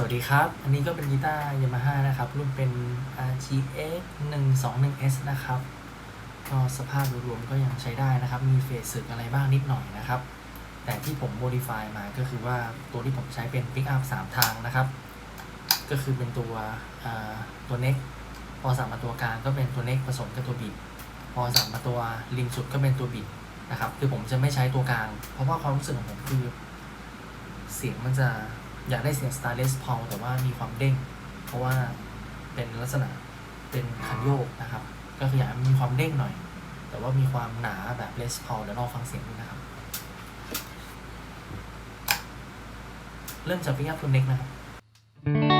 สวัสดีครับ อันนี้ก็เป็นกีตาร์ยามาฮ่านะครับ รุ่นเป็น RGX 121S นะครับ ก็สภาพรวมก็ยังใช้ได้นะครับ มีเฟสสึกอะไรบ้างนิดหน่อยนะครับ แต่ที่ผม modify มาก็คือว่าตัวที่ผมใช้เป็น pick up 3 ทางนะครับ ก็คือเป็นตัวตัว neck พอสั่งมาตัวกลางก็เป็นตัว neck ผสมกับตัวบิด พอสั่งมาตัวริมสุดก็เป็นตัวบิดนะครับ คือผมจะไม่ใช้ตัวกลาง เพราะว่าความรู้สึกของผมคือ เสียงมันจะ อยากได้เสียงสไตล์เลสพอลแต่ว่ามีความเด้ง เพราะว่าเป็นลักษณะเป็นคันโยกนะครับ ก็คืออยากมีความเด้งหน่อย แต่ว่ามีความหนาแบบ less p a u เดี๋ยวลองฟังเสียงดูนะครับ เริ่มจาก pick up ตัว neck นะครับ